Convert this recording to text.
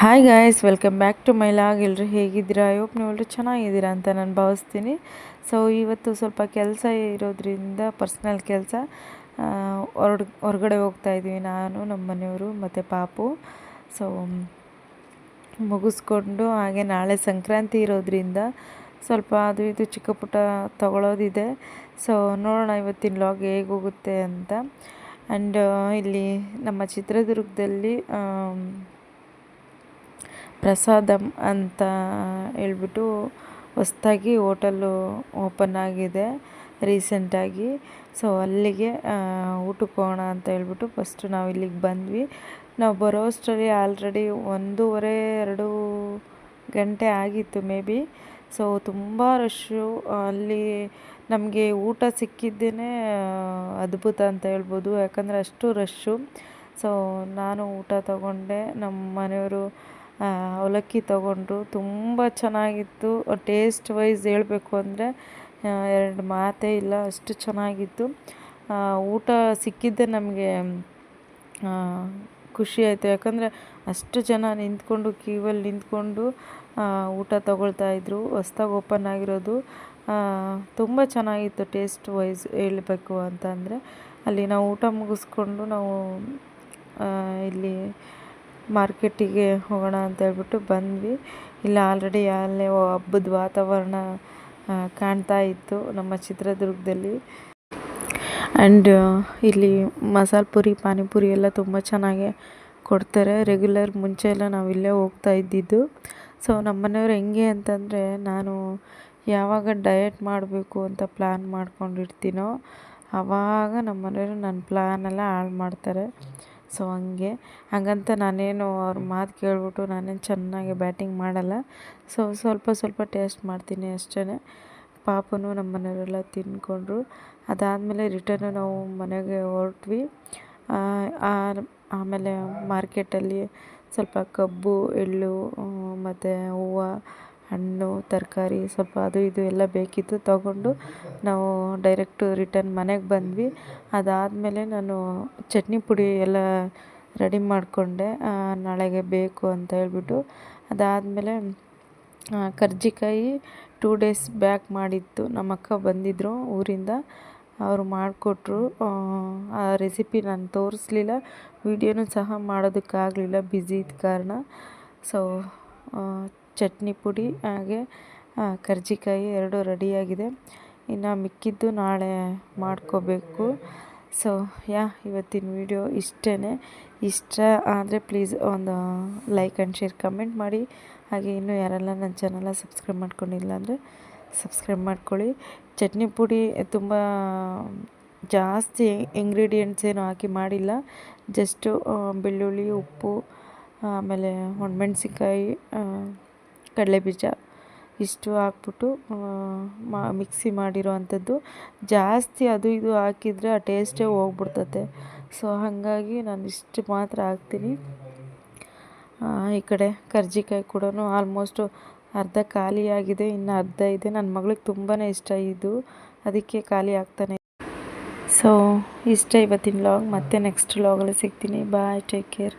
Hi guys welcome back to my log ಎಲ್ಲರೂ ಹೇಗಿದ್ದೀರಾ? I hope ನೀವೆಲ್ಲರೂ ಚೆನ್ನಾಗಿದ್ದೀರಾ ಅಂತ ನಾನು ಭಾವಿಸ್ತೀನಿ. ಸೊ ಇವತ್ತು ಸ್ವಲ್ಪ ಕೆಲಸ ಇರೋದ್ರಿಂದ ಪರ್ಸ್ನಲ್ ಕೆಲಸ. ಹೊರಡ್, ಹೊರಗಡೆ ಹೋಗ್ತಾ ಇದ್ದೀವಿ ನಾನು ನಮ್ಮ ಮನೆಯವರು ಮತ್ತು ಪಾಪು. ಸೊ ಮುಗಿಸ್ಕೊಂಡು ಹಾಗೆ ನಾಳೆ ಸಂಕ್ರಾಂತಿ ಇರೋದ್ರಿಂದ ಸ್ವಲ್ಪ ಅದು ಇದು ಚಿಕ್ಕ ಪುಟ್ಟ ತಗೊಳ್ಳೋದಿದೆ ಸೊ ನೋಡೋಣ ಇವತ್ತಿನ ಲಾಗ್ ಹೇಗೋಗುತ್ತೆ ಅಂತ. ಆ್ಯಂಡ್ ಇಲ್ಲಿ ನಮ್ಮ ಚಿತ್ರದುರ್ಗದಲ್ಲಿ ಆಮ್, ಪ್ರಸಾದಂ ಅಂತ ಹೇಳ್ಬಿಟ್ಟು ಹೊಸ್ದಾಗಿ ಹೋಟೆಲ್ಲು ಓಪನ್ ಆಗಿದೆ ರೀಸೆಂಟಾಗಿ ಸೊ ಅಲ್ಲಿಗೆ ಊಟಕ್ಕೆ ಹೋಗೋಣ ಅಂತ ಹೇಳ್ಬಿಟ್ಟು ಫಸ್ಟು ನಾವು ಇಲ್ಲಿಗೆ ಬಂದ್ವಿ. ನಾವು ಬರೋಷ್ಟರಲ್ಲಿ ಆಲ್ರೆಡಿ ಒಂದೂವರೆ ಎರಡು ಗಂಟೆ ಆಗಿತ್ತು ಮೇ ಬಿ. ಸೊ ತುಂಬ ರಶ್ಶು. ಅಲ್ಲಿ ನಮಗೆ ಊಟ ಸಿಕ್ಕಿದ್ದೇ ಅದ್ಭುತ ಅಂತ ಹೇಳ್ಬೋದು. ಯಾಕಂದರೆ ಅಷ್ಟು ರಶ್ಶು. ಸೊ ನಾನು ಊಟ ತಗೊಂಡೆ. ನಮ್ಮ ಮನೆಯವರು ಅವಲಕ್ಕಿ ತಗೊಂಡ್ರು. ತುಂಬ ಚೆನ್ನಾಗಿತ್ತು. ಟೇಸ್ಟ್ ವೈಸ್ ಹೇಳಬೇಕು ಅಂದರೆ ಎರಡು ಮಾತೇ ಇಲ್ಲ, ಅಷ್ಟು ಚೆನ್ನಾಗಿತ್ತು. ಊಟ ಸಿಕ್ಕಿದ್ದೇ ನಮಗೆ ಖುಷಿ ಆಯಿತು. ಯಾಕಂದರೆ ಅಷ್ಟು ಜನ ನಿಂತ್ಕೊಂಡು ಕ್ಯೂವಲ್ಲಿ ನಿಂತ್ಕೊಂಡು ಊಟ ತಗೊಳ್ತಾ ಇದ್ರು. ಹೊಸ್ದಾಗಿ ಓಪನ್ ಆಗಿರೋದು. ತುಂಬ ಚೆನ್ನಾಗಿತ್ತು ಟೇಸ್ಟ್ ವೈಸ್ ಹೇಳಬೇಕು ಅಂತ ಅಲ್ಲಿ ನಾವು ಊಟ ಮುಗಿಸ್ಕೊಂಡು ನಾವು ಇಲ್ಲಿ ಮಾರ್ಕೆಟಿಗೆ ಹೋಗೋಣ ಅಂತ ಹೇಳ್ಬಿಟ್ಟು ಬಂದ್ವಿ. ಇಲ್ಲಿ ಆಲ್ರೆಡಿ ಅಲ್ಲೇ ಹಬ್ಬದ ವಾತಾವರಣ ಕಾಣ್ತಾ ಇತ್ತು ನಮ್ಮ ಚಿತ್ರದುರ್ಗದಲ್ಲಿ. ಆ್ಯಂಡ್ ಇಲ್ಲಿ ಮಸಾಲೆ ಪುರಿ ಪಾನಿಪುರಿ ಎಲ್ಲ ತುಂಬ ಚೆನ್ನಾಗಿ ಕೊಡ್ತಾರೆ. ರೆಗ್ಯುಲರ್ ಮುಂಚೆ ಎಲ್ಲ ನಾವು ಇಲ್ಲೇ ಹೋಗ್ತಾ ಇದ್ದಿದ್ದು. ಸೊ ನಮ್ಮ ಮನೆಯವ್ರು ಹೆಂಗೆ ಅಂತಂದರೆ, ನಾನು ಯಾವಾಗ ಡಯಟ್ ಮಾಡಬೇಕು ಅಂತ ಪ್ಲ್ಯಾನ್ ಮಾಡ್ಕೊಂಡಿರ್ತೀನೋ ಆವಾಗ ನಮ್ಮ ಮನೆಯವರು ನನ್ನ ಪ್ಲ್ಯಾನೆಲ್ಲ ಹಾಳು ಮಾಡ್ತಾರೆ. ಸೊ ಹಂಗೆ. ಹಾಗಂತ ನಾನೇನು ಅವ್ರ ಮಾತು ಕೇಳಿಬಿಟ್ಟು ನಾನೇನು ಚೆನ್ನಾಗಿ ಬ್ಯಾಟಿಂಗ್ ಮಾಡಲ್ಲ. ಸೊ ಸ್ವಲ್ಪ ಸ್ವಲ್ಪ ಟೇಸ್ಟ್ ಮಾಡ್ತೀನಿ ಅಷ್ಟೇ ಪಾಪನೂ ನಮ್ಮ ಮನೆಯವರೆಲ್ಲ ತಿಂದ್ಕೊಂಡ್ರು. ಅದಾದಮೇಲೆ ರಿಟರ್ನು ನಾವು ಮನೆಗೆ ಹೊರಟ್ವಿ. ಆಮೇಲೆ ಮಾರ್ಕೆಟಲ್ಲಿ ಸ್ವಲ್ಪ ಕಬ್ಬು, ಎಳ್ಳು ಮತ್ತು ಹೂವು ಹಣ್ಣು, ತರಕಾರಿ, ಸ್ವಲ್ಪ ಅದು ಇದು ಎಲ್ಲ ಬೇಕಿತ್ತು ತಗೊಂಡು ನಾವು ಡೈರೆಕ್ಟು ರಿಟರ್ನ್ ಮನೆಗೆ ಬಂದ್ವಿ. ಅದಾದಮೇಲೆ ನಾನು ಚಟ್ನಿ ಪುಡಿ ಎಲ್ಲ ರೆಡಿ ಮಾಡಿಕೊಂಡೆ. ನಾಳೆಗೆ ಬೇಕು ಅಂತ ಹೇಳ್ಬಿಟ್ಟು. ಅದಾದಮೇಲೆ ಕರ್ಜಿಕಾಯಿ ಟೂ ಡೇಸ್ ಬ್ಯಾಕ್ ಮಾಡಿತ್ತು. ನಮ್ಮ ಅಕ್ಕ ಬಂದಿದ್ದರು ಊರಿಂದ. ಅವರು ಮಾಡಿಕೊಟ್ರು. ಆ ರೆಸಿಪಿ ನಾನು ತೋರಿಸ್ಲಿಲ್ಲ. ವೀಡಿಯೋನೂ ಸಹ ಮಾಡೋದಕ್ಕಾಗಲಿಲ್ಲ. ಬ್ಯುಸಿ ಇದ್ದ ಕಾರಣ. ಸೊ ಚಟ್ನಿ ಪುಡಿ, ಹಾಗೆ ಕರ್ಜಿಕಾಯಿ ಎರಡು ರೆಡಿಯಾಗಿದೆ. ಇನ್ನು ಮಿಕ್ಕಿದ್ದು ನಾಳೆ ಮಾಡ್ಕೋಬೇಕು. ಸೊ ಯಾ, ಇವತ್ತಿನ ವಿಡಿಯೋ ಇಷ್ಟೇ ಇಷ್ಟ ಆದರೆ ಪ್ಲೀಸ್ ಒಂದು ಲೈಕ್ ಆ್ಯಂಡ್ ಶೇರ್ ಕಮೆಂಟ್ ಮಾಡಿ. ಹಾಗೆ ಇನ್ನೂ ಯಾರೆಲ್ಲ ನನ್ನ ಚಾನಲ್ನ ಸಬ್ಸ್ಕ್ರೈಬ್ ಮಾಡ್ಕೊಂಡಿಲ್ಲ ಅಂದರೆ ಸಬ್ಸ್ಕ್ರೈಬ್ ಮಾಡ್ಕೊಳ್ಳಿ. ಚಟ್ನಿ ಪುಡಿ ತುಂಬ ಜಾಸ್ತಿ ಇಂಗ್ರೀಡಿಯೆಂಟ್ಸ್ ಏನು ಹಾಕಿ ಮಾಡಿಲ್ಲ. ಜಸ್ಟು ಬೆಳ್ಳುಳ್ಳಿ, ಉಪ್ಪು, ಆಮೇಲೆ ಒಣಮೆಣ್ಸಿನ್ಕಾಯಿ ಕಡಲೆಬೀಜ ಇಷ್ಟು ಹಾಕ್ಬಿಟ್ಟು ಮಾ ಮಿಕ್ಸಿ ಮಾಡಿರೋ ಅಂಥದ್ದು ಜಾಸ್ತಿ ಅದು ಇದು ಹಾಕಿದರೆ ಆ ಟೇಸ್ಟೇ ಹೋಗ್ಬಿಡ್ತತೆ. ಸೊ ಹಾಗಾಗಿ ನಾನು ಇಷ್ಟು ಮಾತ್ರ ಹಾಕ್ತೀನಿ. ಈ ಕಡೆ ಕರ್ಜಿಕಾಯಿ ಕೂಡ ಆಲ್ಮೋಸ್ಟು ಅರ್ಧ ಖಾಲಿಯಾಗಿದೆ ಇನ್ನು ಅರ್ಧ ಇದೆ. ನನ್ನ ಮಗಳಿಗೆ ತುಂಬಾ ಇಷ್ಟ ಇದು. ಅದಕ್ಕೆ ಖಾಲಿ ಆಗ್ತಾನೆ. ಸೊ ಇಷ್ಟ ಇವತ್ತಿನ ಲಾಗ್ ಮತ್ತೆ ನೆಕ್ಸ್ಟ್ ಲಾಗಲ್ಲಿ ಸಿಗ್ತೀನಿ. Bye take care